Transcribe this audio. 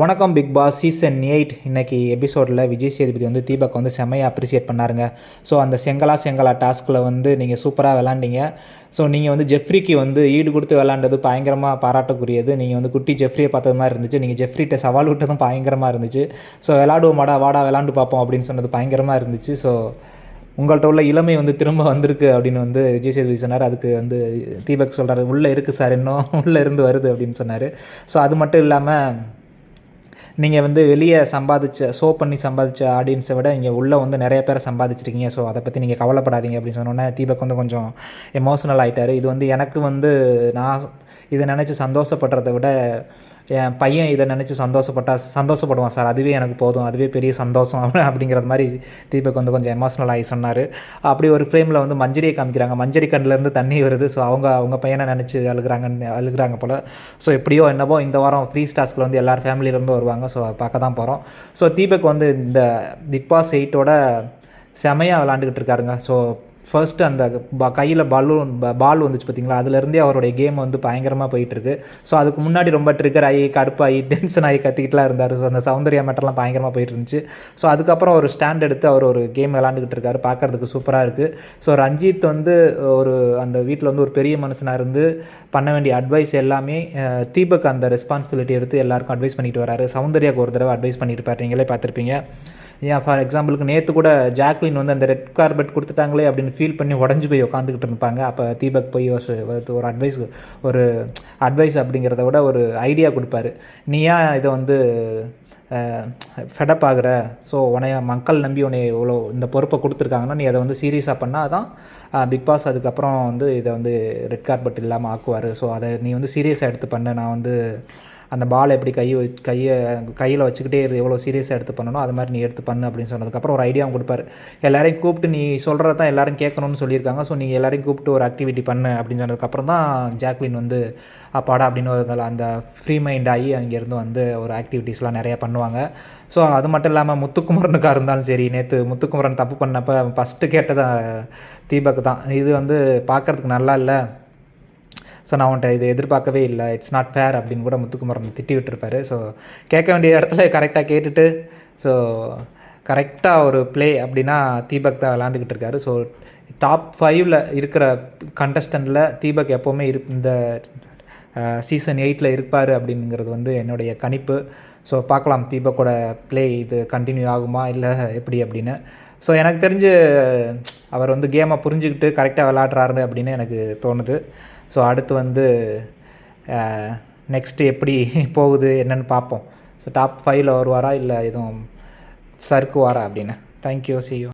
வணக்கம் big Boss season eight இன்னைக்கு எபிசோடில் விஜய் சேதுபதி வந்து தீபக் வந்து செம்மையாக அப்ரிஷியேட் பண்ணாருங்க. ஸோ அந்த செங்கலா செங்கலா டாஸ்கில் வந்து நீங்கள் சூப்பராக விளாண்டீங்க. ஸோ நீங்கள் வந்து ஜெஃப்ரிக்கு வந்து ஈடு கொடுத்து விளாண்டது பயங்கரமாக பாராட்டக்கூடியது நீங்கள் வந்து குட்டி ஜெஃப்ரியை பார்த்தது மாதிரி இருந்துச்சு. நீங்கள் ஜெஃப்ரிட்ட சவால் விட்டதும் பயங்கரமாக இருந்துச்சு. ஸோ விளாடுவோம் மாடா வாடா விளாண்டு பார்ப்போம் அப்படின்னு சொன்னது பயங்கரமாக இருந்துச்சு. ஸோ உங்கள்கிட்ட உள்ள இளமை வந்து திரும்ப வந்திருக்கு அப்படின்னு வந்து விஜய் சேதுபதி சொன்னார். அதுக்கு வந்து தீபக் சொல்கிறாரு உள்ளே இருக்குது சார் இன்னும் உள்ளே இருந்து வருது அப்படின்னு சொன்னார். ஸோ அது மட்டும் இல்லாமல் நீங்கள் வந்து வெளியே சம்பாதிச்ச ஷோ பண்ணி சம்பாதிச்ச ஆடியன்ஸை விட இங்கே உள்ளே வந்து நிறைய பேரை சம்பாதிச்சிருக்கீங்க. ஸோ அதை பற்றி நீங்கள் கவலைப்படாதீங்க அப்படின்னு சொன்னோன்னே தீபக் வந்து கொஞ்சம் எமோஷனல் ஆகிட்டார் இது வந்து எனக்கு வந்து நான் இதை நினச்சி சந்தோஷப்படுறத விட என் பையன் இதை நினச்சி சந்தோஷப்பட்டா சந்தோஷப்படுவான் சார். அதுவே எனக்கு போதும். அதுவே பெரிய சந்தோஷம் அப்படிங்கிறது மாதிரி தீபக் வந்து கொஞ்சம் எமோஷனல் ஆகி சொன்னார். அப்படி ஒரு ஃப்ரேமில் வந்து மஞ்சரியை காமிக்கிறாங்க. மஞ்சரி கண்ணிலேருந்து தண்ணி வருது. ஸோ அவங்க அவங்க பையனை நினச்சி அழுகுறாங்கன்னு அழுகுறாங்க போல். ஸோ எப்படியோ என்னவோ இந்த வாரம் ஃப்ரீ ஸ்டாஸ்கில் வந்து எல்லார் ஃபேமிலியிலேருந்து வருவாங்க. ஸோ பார்க்க தான் போகிறோம் ஸோ தீபக் வந்து இந்த பிக் பாஸ் எயிட்டோட செமையாக விளாண்டுக்கிட்டு இருக்காருங்க. ஸோ ஃபர்ஸ்ட்டு அந்த ப கையில் பலூன் பால் வந்துச்சு பார்த்தீங்களா அதுலேருந்தே அவருடைய கேம் வந்து பயங்கரமாக போயிட்டுருக்கு. ஸோ அதுக்கு முன்னாடி ரொம்ப ட்ரிகர் ஆகி கடுப்பாகி டென்ஷன் ஆகி கத்திக்கிட்டுலாம் இருந்தார். ஸோ அந்த சௌந்தர்யா மேட்டர்லாம் பயங்கரமாக போயிட்டு இருந்துச்சு ஸோ அதுக்கப்புறம் ஒரு ஸ்டாண்ட் எடுத்து அவர் ஒரு கேம் விளாண்டுக்கிட்டு இருக்காரு. பார்க்குறதுக்கு சூப்பராக இருக்குது ஸோ ரஞ்சித் வந்து ஒரு அந்த வீட்டில் வந்து ஒரு பெரிய மனுஷனாக இருந்து பண்ண வேண்டிய அட்வைஸ் எல்லாமே தீபக் அந்த ரெஸ்பான்சிபிலிட்டி எடுத்து எல்லாருக்கும் அட்வைஸ் பண்ணிட்டு வராரு. சௌந்தர்யாவுக்கு ஒரு தடவை அட்வைஸ் பண்ணியிருப்பார் நீங்களே பார்த்துருப்பீங்க ஏன் ஃபார் எக்ஸாம்பிளுக்கு நேற்று கூட ஜாக்லின் வந்து அந்த ரெட் கார்பெட் கொடுத்துட்டாங்களே அப்படின்னு ஃபீல் பண்ணி உடஞ்சி போய் உட்காந்துக்கிட்டு இருப்பாங்க அப்போ தீபக் போய் ஒரு அட்வைஸ் ஒரு அட்வைஸ் அப்படிங்கிறத விட ஒரு ஐடியா கொடுப்பாரு. நீ ஏன் இதை வந்து ஃபெடப் ஆகிற? ஸோ உனைய மக்கள் நம்பி உனைய இவ்வளோ இந்த பொறுப்பை கொடுத்துருக்காங்கன்னா நீ அதை வந்து சீரியஸாக பண்ணால் தான் பிக் பாஸ் அதுக்கப்புறம் வந்து இதை வந்து ரெட் கார்பெட் இல்லாமல் ஆக்குவார். ஸோ அதை நீ வந்து சீரியஸாக எடுத்து பண்ண. நான் வந்து அந்த பால் எப்படி கையை கையை கையில் வச்சுக்கிட்டே இரு எவ்வளோ சீரியஸாக எடுத்து பண்ணணும் அது மாதிரி நீ எடுத்து பண்ணு அப்படின்னு சொன்னதுக்கப்புறம் ஒரு ஐடியாவும் கொடுப்பாரு. எல்லாரையும் கூப்பிட்டு நீ சொல்கிறத தான் எல்லோரும் கேட்கணும்னு சொல்லியிருக்காங்க. ஸோ நீங்கள் எல்லாரையும் கூப்பிட்டு ஒரு ஆக்டிவிட்டி பண்ணு அப்படின்னு சொன்னதுக்கப்புறம் தான் ஜாக்லின் வந்து அப்பாடா அப்படின்னு ஒரு அந்த ஃப்ரீ மைண்ட் ஆகி அங்கேருந்து வந்து ஒரு ஆக்டிவிட்டீஸ்லாம் நிறையா பண்ணுவாங்க. ஸோ அது மட்டும் இல்லாமல் முத்துக்குமரனுக்காக இருந்தாலும் சரி நேற்று முத்துக்குமரன் தப்பு பண்ணப்போ ஃபஸ்ட்டு கேட்டதை தீபக் தான். இது வந்து பார்க்குறதுக்கு நல்லா இல்லை. ஸோ நான் உன்ட்ட இதை எதிர்பார்க்கவே இல்லை. இட்ஸ் நாட் ஃபேர் அப்படின்னு கூட முத்துக்குமரன் திட்டி விட்டுருப்பாரு ஸோ கேட்க வேண்டிய இடத்துல கரெக்டாக கேட்டுட்டு ஸோ கரெக்டாக ஒரு ப்ளே அப்படின்னா தீபக் தான் விளாண்டுக்கிட்டு இருக்காரு. ஸோ டாப் ஃபைவ்ல இருக்கிற கண்டஸ்டண்டில் தீபக் எப்போவுமே இரு இந்த சீசன் எயிட்டில் இருப்பார் அப்படிங்கிறது வந்து என்னுடைய கணிப்பு. ஸோ பார்க்கலாம் தீபக்கோட ப்ளே இது கண்டினியூ ஆகுமா இல்லை எப்படி அப்படின்னு. ஸோ எனக்கு தெரிஞ்சு அவர் வந்து கேமை புரிஞ்சுக்கிட்டு கரெக்டாக விளாட்றாரு அப்படின்னு எனக்கு தோணுது. ஸோ அடுத்து வந்து நெக்ஸ்ட்டு எப்படி போகுது என்னென்னு பார்ப்போம். ஸோ டாப் ஃபைவ்ல வருவாரா இல்லை எதுவும் சறுக்குவாரா அப்படின்னு? Thank you C you